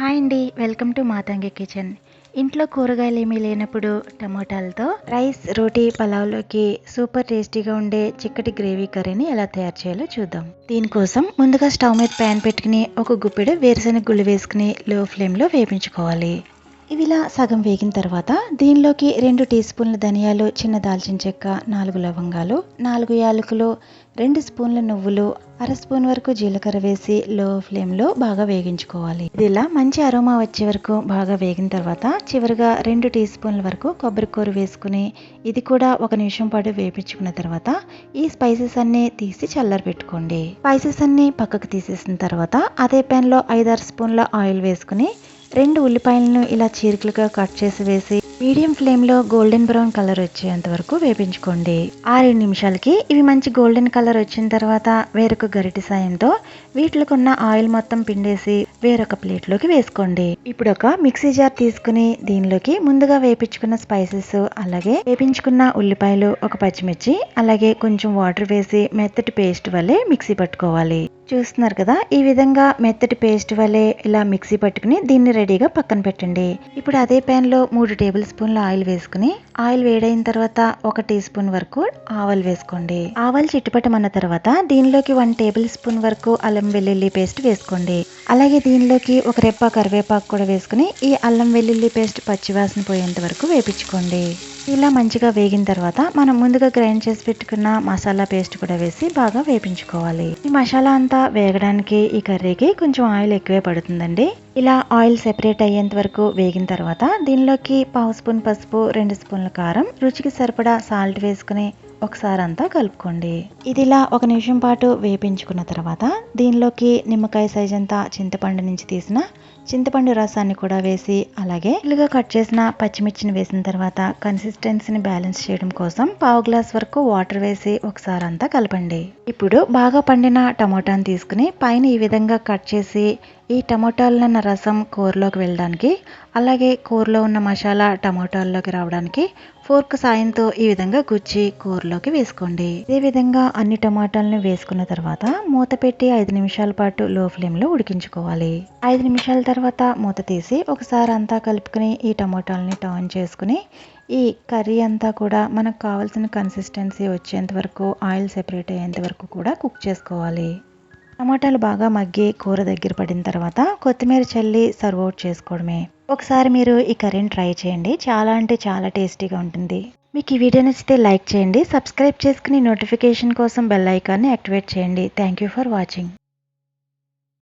Hi అండి welcome to Matangi kitchen. ఇంట్లో కూరగాయలు ఏమీ లేనప్పుడు టమోటాలతో రైస్ రోటీ పలావ్లోకి సూపర్ టేస్టీగా ఉండే చిక్కటి గ్రేవీ కర్రీని ఎలా తయారు చేయాలో చూద్దాం. దీనికోసం ముందుగా స్టవ్ మీద ప్యాన్ పెట్టుకుని ఒక గుప్పెడు వేరుశనగ గుళ్ళు వేసుకుని లో ఫ్లేమ్లో వేపించుకోవాలి ఇవి ఇలా సగం వేగిన తర్వాత దీనిలోకి రెండు టీ స్పూన్ల ధనియాలు చిన్న దాల్చిన చెక్క నాలుగు లవంగాలు నాలుగు యాలకులు రెండు స్పూన్ల నువ్వులు అర స్పూన్ వరకు జీలకర్ర వేసి లో ఫ్లేమ్లో బాగా వేగించుకోవాలి. ఇది ఇలా మంచి అరోమా వచ్చే వరకు బాగా వేగిన తర్వాత చివరిగా రెండు టీ స్పూన్ల వరకు కొబ్బరి కూర వేసుకుని ఇది కూడా ఒక నిమిషం పాటు వేపించుకున్న తర్వాత ఈ స్పైసెస్ అన్నీ తీసి చల్లర పెట్టుకోండి. స్పైసెస్ అన్ని పక్కకు తీసేసిన తర్వాత అదే ప్యాన్లో ఐదారు స్పూన్ల ఆయిల్ వేసుకుని రెండు ఉల్లిపాయలను ఇలా చీరికలుగా కట్ చేసి వేసి మీడియం ఫ్లేమ్లో గోల్డెన్ బ్రౌన్ కలర్ వచ్చేంత వరకు వేపించుకోండి. ఆ రెండు నిమిషాలకి ఇవి మంచి గోల్డెన్ కలర్ వచ్చిన తర్వాత వేరొక గరిటె సాయంతో వీటికి ఉన్న ఆయిల్ మొత్తం పిండేసి వేరొక ప్లేట్లోకి వేసుకోండి. ఇప్పుడు ఒక మిక్సీ జార్ తీసుకుని దీనిలోకి ముందుగా వేపించుకున్న స్పైసెస్ అలాగే వేపించుకున్న ఉల్లిపాయలు ఒక పచ్చిమిర్చి అలాగే కొంచెం వాటర్ వేసి మెత్తటి పేస్ట్ వల్లే మిక్సీ పట్టుకోవాలి. చూస్తున్నారు కదా ఈ విధంగా మెత్తటి పేస్ట్ వల్లే ఇలా మిక్సీ పట్టుకుని దీన్ని రెడీగా పక్కన పెట్టండి. ఇప్పుడు అదే ప్యాన్లో మూడు టేబుల్ స్పూన్ల ఆయిల్ వేసుకుని ఆయిల్ వేడైన తర్వాత ఒక టీ స్పూన్ వరకు ఆవాలు వేసుకోండి. ఆవాలు చిట్టుపట్టమన్న తర్వాత దీనిలోకి వన్ టేబుల్ స్పూన్ వరకు అల్లం వెల్లుల్లి పేస్ట్ వేసుకోండి. అలాగే దీనిలోకి ఒక రెప్ప కరివేపాకు కూడా వేసుకుని ఈ అల్లం వెల్లుల్లి పేస్ట్ పచ్చివాసన పోయేంత వరకు వేపించుకోండి. ఇలా మంచిగా వేగిన తర్వాత మనం ముందుగా గ్రైండ్ చేసి పెట్టుకున్న మసాలా పేస్ట్ కూడా వేసి బాగా వేపించుకోవాలి. ఈ మసాలా అంతా వేగడానికి ఈ కర్రీకి కొంచెం ఆయిల్ ఎక్కువే పడుతుందండి. ఇలా ఆయిల్ సెపరేట్ అయ్యేంత వరకు వేగిన తర్వాత దీనిలోకి పావు స్పూన్ పసుపు రెండు స్పూన్ల కారం రుచికి సరిపడా సాల్ట్ వేసుకుని ఒకసారి అంతా కలుపుకోండి. ఇది ఇలా ఒక నిమిషం పాటు వేపించుకున్న తర్వాత దీనిలోకి నిమ్మకాయ సైజ్ అంతా చింతపండు నుంచి తీసిన చింతపండు రసాన్ని కూడా వేసి అలాగే ఇల్లుగా కట్ చేసిన పచ్చిమిర్చిని వేసిన తర్వాత కన్సిస్టెన్సీని బ్యాలెన్స్ చేయడం కోసం పావు గ్లాస్ వరకు వాటర్ వేసి ఒకసారి అంతా కలపండి. ఇప్పుడు బాగా పండిన టమోటాని తీసుకుని పైన ఈ విధంగా కట్ చేసి ఈ టమోటాలన్న రసం కూరలోకి వెళ్ళడానికి అలాగే కూరలో ఉన్న మసాలా టమోటాల్లోకి రావడానికి ఫోర్క్ సాయంతో ఈ విధంగా గుచ్చి కూరలోకి వేసుకోండి. ఇదే విధంగా అన్ని టమాటాలను వేసుకున్న తర్వాత మూత పెట్టి ఐదు నిమిషాల పాటు లో ఫ్లేమ్లో ఉడికించుకోవాలి. ఐదు నిమిషాల తర్వాత మూత తీసి ఒకసారి అంతా కలుపుకుని ఈ టమోటాలని టర్న్ చేసుకుని ఈ కర్రీ అంతా కూడా మనకు కావాల్సిన కన్సిస్టెన్సీ వచ్చేంత వరకు ఆయిల్ సెపరేట్ అయ్యేంత వరకు కూడా కుక్ చేసుకోవాలి. టమాటాలు బాగా మగ్గి కూర దగ్గర పడిన తర్వాత కొత్తిమీర చల్లి సర్వ్ అవుట్ చేసుకోవడమే. ఒకసారి మీరు ఈ కర్రీని ట్రై చేయండి. చాలా అంటే చాలా టేస్టీగా ఉంటుంది. మీకు ఈ వీడియో నచ్చితే లైక్ చేయండి. సబ్స్క్రైబ్ చేసుకుని నోటిఫికేషన్ కోసం బెల్ ఐకాన్ని యాక్టివేట్ చేయండి. Thank you for watching